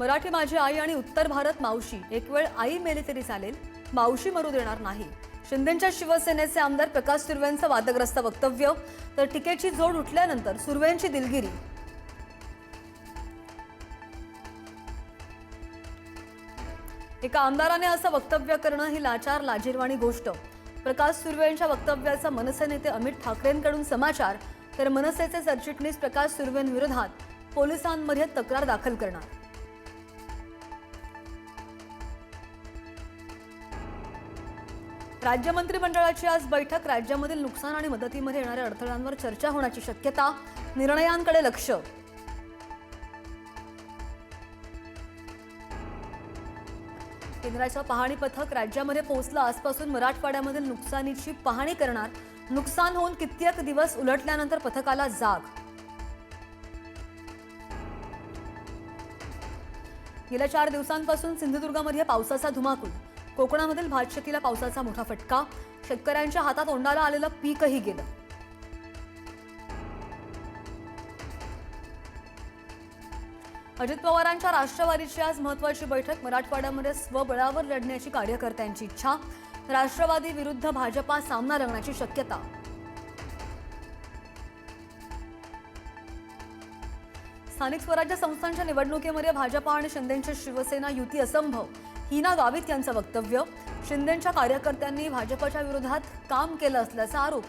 मराठी माझी आई आणि उत्तर भारत मावशी. एक वेळ आई मेली तरी चालेल. मावशी मरू देणार नाही. शिंदेच्या शिवसेनेचे आमदार प्रकाश सुर्वेंचं वादग्रस्त वक्तव्य. तर टीकेची जोड उठल्यानंतर सुर्वेंची दिलगिरी. एका आमदाराने असं वक्तव्य करणं ही लाचार लाजीरवाणी गोष्ट. प्रकाश सुर्वे यांच्या वक्तव्याचा मनसे नेते अमित ठाकरेंकडून समाचार. तर मनसेचे सरचिटणीस प्रकाश सुर्वेंविरोधात पोलिसांमध्ये तक्रार दाखल करणार. राज्य मंत्रिमंडळाची आज बैठक. राज्यामधील नुकसान आणि मदतीमध्ये येणाऱ्या अडथळ्यांवर चर्चा होण्याची शक्यता निर्णयांकडे लक्ष. केंद्राचं पाहणी पथक राज्यामध्ये पोहोचलं. आजपासून मराठवाड्यामधील नुकसानीची पाहणी करणार. नुकसान होऊन कित्येक दिवस उलटल्यानंतर पथकाला जाग. गेल्या चार दिवसांपासून सिंधुदुर्गामध्ये पावसाचा धुमाकूळ. कोकणामधील भातशेतीला पावसाचा मोठा फटका. शेतकऱ्यांच्या हातात ओंडाला आलेलं पीकही गेलं. अजित पवारांच्या राष्ट्रवादीची आज महत्वाची बैठक. मराठवाड्यामध्ये स्वबळावर लढण्याची कार्यकर्त्यांची इच्छा. राष्ट्रवादी विरुद्ध भाजपा सामना रंगण्याची शक्यता. स्थानिक स्वराज्य संस्थांच्या निवडणुकीमध्ये भाजपा आणि शिंदेची शिवसेना युती असंभव. हिना गावित यांचं वक्तव्य. शिंदेच्या कार्यकर्त्यांनी भाजपच्या विरोधात काम केलं असल्याचा आरोप.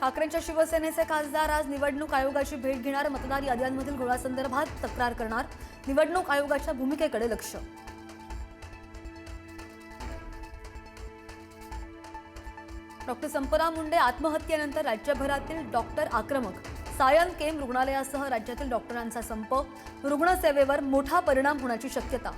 ठाकरेंच्या शिवसेनेचे खासदार आज निवडणूक आयोगाची भेट घेणार मतदार याद्यांमधील घोळासंदर्भात तक्रार करणार. निवडणूक आयोगाच्या भूमिकेकडे लक्ष. डॉक्टर संपरा मुंडे आत्महत्येनंतर राज्यभरातील डॉक्टर आक्रमक सायन केम रुग्णालयासह राज्यातील डॉक्टरांचा संप रुग्णसेवेवर मोठा परिणाम होण्याची शक्यता.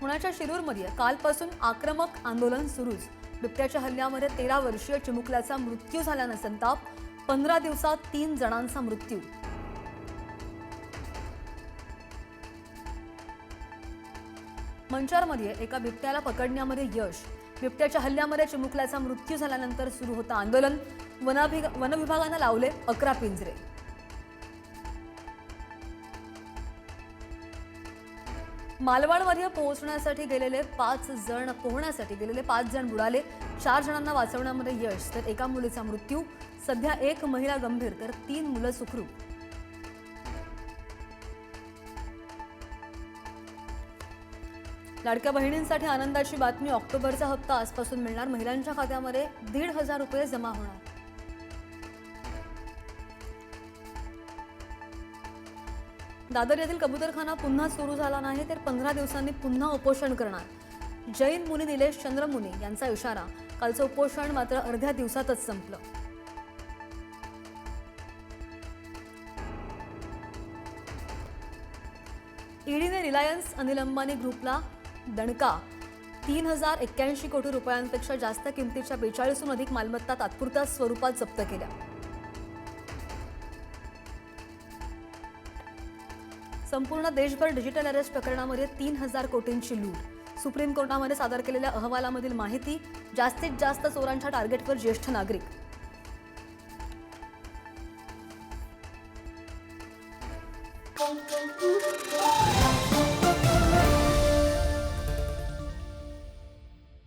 पुण्याच्या शिरूरमध्ये कालपासून आक्रमक आंदोलन सुरूच. बिबट्याच्या हल्ल्यामध्ये तेरा वर्षीय चिमुकल्याचा मृत्यू झाल्यानं संताप पंधरा दिवसात तीन जणांचा मृत्यू. मंचारमध्ये एका बिबट्याला पकडण्यामध्ये यश. बिबट्याच्या हल्ल्यामध्ये चिमुकल्याचा मृत्यू झाल्यानंतर सुरू होतं आंदोलन. वनाभिग वनविभागानं लावले अकरा पिंजरे. मालवणमध्ये पोहोचण्यासाठी गेलेले पाच जण पोहण्यासाठी गेलेले पाच जण बुडाले. चार जणांना वाचवण्यामध्ये यश तर एका मुलीचा मृत्यू. सध्या एक महिला गंभीर तर तीन मुलं सुखरूप. लाडक्या बहिणींसाठी आनंदाची बातमी ऑक्टोबरचा हप्ता आजपासून मिळणार. महिलांच्या खात्यामध्ये दीड हजार रुपये जमा होणार. दादर येथील कबुतरखाना पुन्हा सुरू झाला नाही तर पंधरा दिवसांनी पुन्हा उपोषण करणार. जैन मुनी निलेश चंद्र मुनी यांचा इशारा. कालचं उपोषण मात्र अर्ध्या दिवसातच संपलं. ईडीने रिलायन्स अनिल अंबानी ग्रुपला दणका. तीन हजार एक्क्याऐंशी कोटी रुपयांपेक्षा जास्त किमतीच्या बेचाळीसहून अधिक मालमत्ता तात्पुरत्या स्वरूपात जप्त केल्या. संपूर्ण देशभर डिजिटल अरेस्ट प्रकरणामध्ये तीन हजार कोटींची लूट. सुप्रीम कोर्टामध्ये सादर केलेल्या अहवालामधील माहिती जास्तीत जास्त चोरांच्या टार्गेटवर ज्येष्ठ नागरिक. Thank you.